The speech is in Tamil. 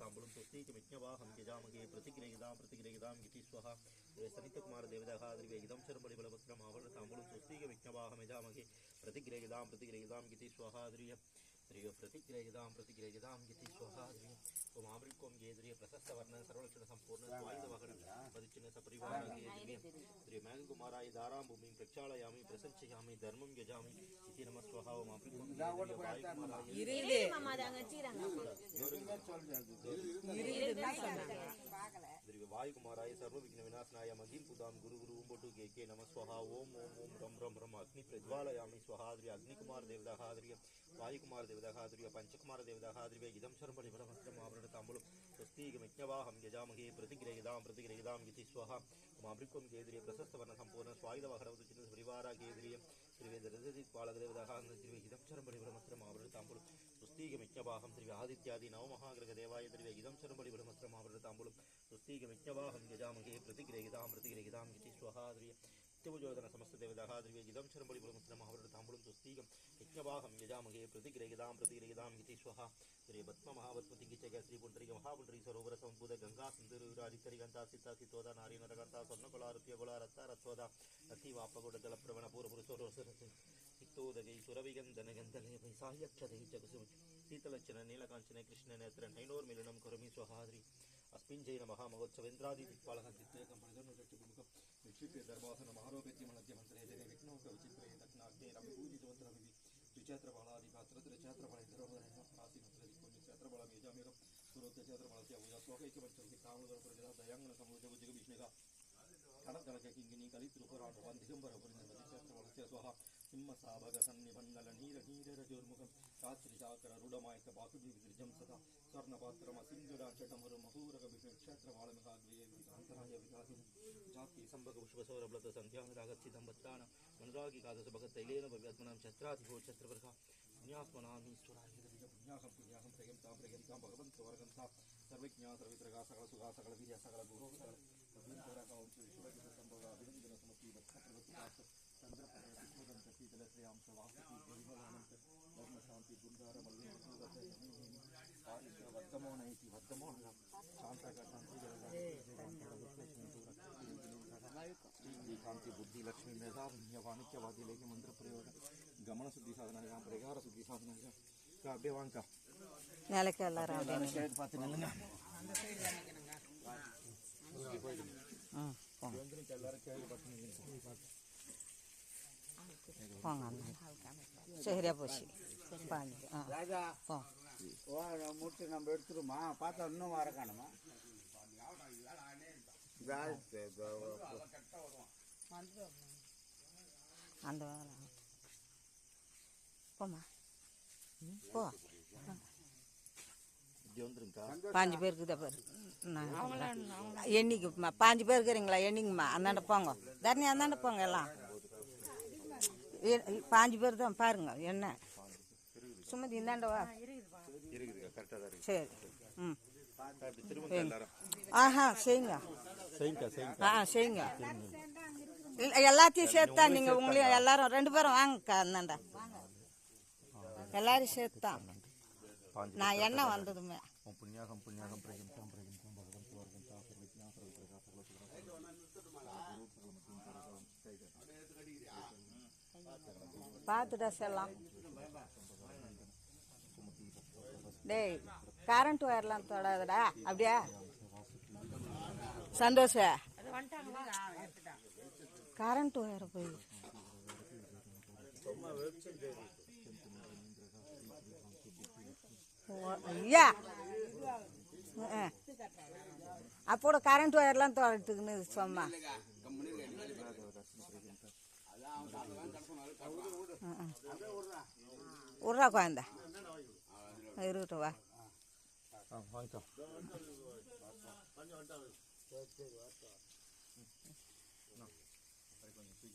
ताम्बूलं स्वस्तीकमिज्ञवाहं यजामहे प्रतिग्रहितां प्रतिग्रहितां इति स्वः सनितकुमारदेवतः द्रिवेगिदं शर्मणिबलवस्त्रमावरण ताम्बूलं स्वस्तीकमिज्ञवाहं यजामहे प्रतिग्रहितां प्रतिग्रहितां इति स्वः द्रिय द्रिय प्रतिग्रहितां प्रतिग्रहितां इति स्वः मामृकोम गेद्रिय प्रशस्त वर्ण सर्वलक्षण संपूर्ण स्वायुध वहन पदिचिन सपरिवार गेद्रिय त्रिमैन कुमाराय दाराम भूमि प्रक्षालयामि प्रसंचयामि धर्मं यजामि इति नमः स्वाहा ओम मामृकोम गेद्रिय वायु कुमाराय इरिदे मामा दांगची रंगा इरिदे சாய்குமாராய சர்வவிக்ன விநாசனாய மகிம் புதாம் குரு குரு ஓம்பட்டு கே கே நமஸ்வஹா ஓம் ஓம் ஓம் ரம் ரம் ரம் அக்னி பிரஜ்வாலயாமி ஸ்வஹாதிரிய அக்னிகுமார் தேவதாகாதிரிய வாயுகுமார் தேவதாகாதிரிய பஞ்சகுமார் தேவதாகாதிரிய இதம் சரம் பரிபரமஸ்திரம் ஆவரண தாம்பூலம் ஸ்வஸ்தீகம் யஜ்ஞவாஹம் யஜாமகே பிரதிகிரகிதாம் பிரதிகிரகிதாம் யதி ஸ்வஹா மாபிரிக்கம் கேதிரிய பிரசஸ்தவர்ண சம்பூர்ண ஸ்வாயுதவாகரவது சின்ன பரிவாரா கேதிரிய ஸ்ரீவேத ரதி பாலதேவதாகாந்த திரிய இதம் சரம் பரிபரமஸ்திரம் ஆவரண தாம்பூலம் ஸ்வஸ்தீகம் யஜ்ஞவாஹம் திரிய ஆதித்யாதி நவமகாகிரக தேவாய திரிய இதம் சரம் பரிபரமஸ்திரம் ஆவரண தாம்பூலம் स्वस्तीकमित्यवाहं यजामहे प्रतिग्रहितां प्रतिग्रहितां इति स्वहाद्रिय நித்தியபுஜோதன சமஸ்தேவதாக திரிய இதம் சிரம்பொழிபுலம் சிரமஹாவருடாம்புலம் சுஸ்தீகம் யஜ்ஞவாகம் யஜாமகே பிரதிகிரகிதாம் பிரதிகிரகிதாம் இதி ஸ்வஹா ஸ்ரீ பத்ம மகாபத்மதி கிச்சக ஸ்ரீ புண்டரிக மகாபுண்டரி சரோவர சம்பூத கங்கா சிந்துரு ராஜித்தரி கந்தா சித்தா சித்தோதா நாரீநரகர்த்தா சொன்ன குலா ருத்திய குலா ரத்தா ரத்வதா ரத்தி வாப்பகுட ஜலப்பிரவண பூரபுருஷோரோ சிரசு சித்தோதகை சுரவிகந்தனகந்தலே பைசாயற்றதை ஜகுசுமி சீதலட்சண நீலகாஞ்சன கிருஷ்ணநேத்திரன் ஐநோர் மிலனம் குரமி ஸ்வஹாதிரி अस्मिञ्चै नमः महोत्सवेन्द्रादिदिक्पालः चित्तेकं परिजनुचक्षुमुखं निक्षिप्य धर्मासनमारोप्यति मनद्य मन्त्रे जने विघ्नोपविचित्रे दक्षिणाग्ने रविपूजितवन्तरमिति द्विचैत्रबलादिपात्रत्रक्षात्रबलैतरवरणमासीमन्त्रदिक्कोन्यक्षात्रबलमेजामेकं सुरोक्तक्षात्रबलस्य पूजास्वाकैकमन्त्रविकामदरप्रजनादयाङ्गणसमोजगुजिगभीष्णिका कणकनकिङ्गिनी कलित्रुपुराणभवन् दिगम्बरपुरिन्दक्षात्रबलस्य स्वाहा। सिंहसाभगसन्निभन्नलनीरनीरजोर्मुखं चात्रिचाकररुडमायकबाहुभिविसृजं सदा। பாத்திரம் அசிந்துராச்சடமரு மகூரக விஷ்ணுக்ஷேத்திர வாழமிகாத்வியே விகாந்தராய விகாதி ஜாத்தி சம்பக புஷ்பசௌரபலத சந்தியாங்கராகச்சிதம் பத்தான மனுராகி காதச பகத்தைலேன பவ்யாத்மனாம் சத்ராதிபோ சத்ரவர்கா புண்ணியாத்மனாமீஸ்வராய புண்ணியாகம் புண்ணியாகம் பிரயந்தாம் பிரயந்தாம் பகவந்தோ வரகந்தா सर्वज्ञ सर्वित्रगा सकल सुगा सकल वीर्य सकल गुरु सकल भगवंतरा का वंश विश्व के संभव अभिनंदन समति वत्सत्रवत्सत चंद्र प्रवति सुदंत शीतल श्रेयाम सवास्ति देवगानम Kamu nanti, kamu முட்டு நம்ம எடுத்துருமா பார்த்தா இன்னும் வர காணுமா? அந்த வேலை போம்மா. ம், போ பாஞ்சு பேருக்கு தான் பேர். நான் எண்ணிக்குமா பாஞ்சு பேர் இருக்கிறீங்களா? எண்ணிங்கம்மா அந்தாண்ட போங்க. தரணி அந்தாண்ட போங்க எல்லாம். பாஞ்சு பேர் தான் பாருங்க. என்ன? சுமதி இந்தாண்ட வா இருக்குதுக்கா கரெக்டாக தான் இருக்கு சரி ம் ஆஹா செய்யுங்க ஆ செய்யுங்க இல்ல, எல்லாத்தையும் சேர்த்தா நீங்க உங்களையும் எல்லாரும் ரெண்டு பேரும் வாங்கக்கா அந்தாண்டா எல்லாரும் சேர்த்தான் பாஞ்சு நான் என்ன வந்ததுமே ஓம் புண்ணியாகம் டேய் கரண்ட் ஒயர்லாம் தொடாதடா. அப்படியா? சந்தோஷ. கரண்ட் ஒயர் போய். ஐயா. அப்போட கரண்ட் ஒயர்லாம் தொடட்டுக்குன்னு சொம்மா. விட்றா குழந்தை இருக்கட்டும் வா. வாங்கிக்கோ